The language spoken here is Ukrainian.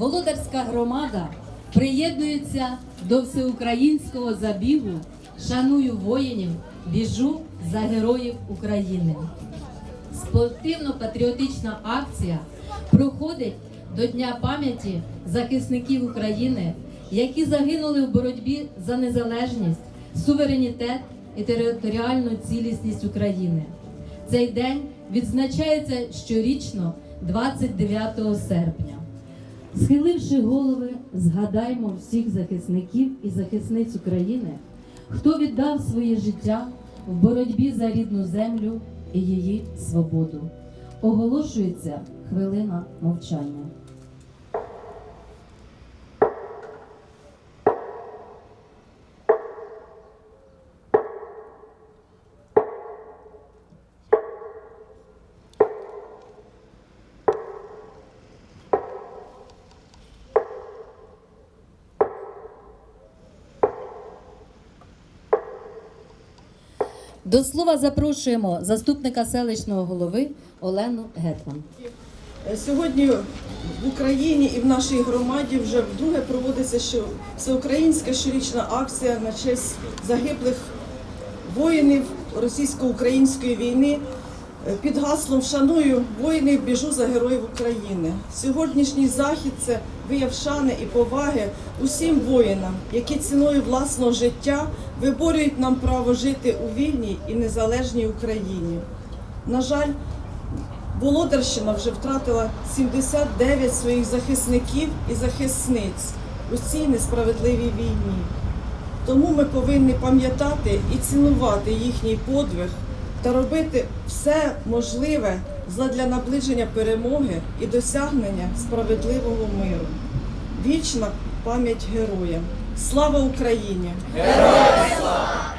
Володарська громада приєднується до всеукраїнського забігу Шаную воїнів, біжу за героїв України. Спортивно-патріотична акція проходить до Дня пам'яті захисників України, які загинули в боротьбі за незалежність, суверенітет і територіальну цілісність України. Цей день відзначається щорічно 29 серпня. Схиливши голови, згадаймо всіх захисників і захисниць України, хто віддав своє життя в боротьбі за рідну землю і її свободу. Оголошується хвилина мовчання. До слова запрошуємо заступника селищного голови Олену Гетман. Сьогодні в Україні і в нашій громаді вже вдруге проводиться що всеукраїнська щорічна акція на честь загиблих воїнів російсько-української війни е, під гаслом Шаную воїнів, біжу за героїв України. Сьогоднішній захід це вияв шани і поваги усім воїнам, які ціною власного життя виборюють нам право жити у вільній і незалежній Україні. На жаль, Володарщина вже втратила 79 своїх захисників і захисниць у цій несправедливій війні. Тому ми повинні пам'ятати і цінувати їхній подвиг та робити все можливе задля наближення перемоги і досягнення справедливого миру. Вічна пам'ять героям! Слава Україні! Героям слава!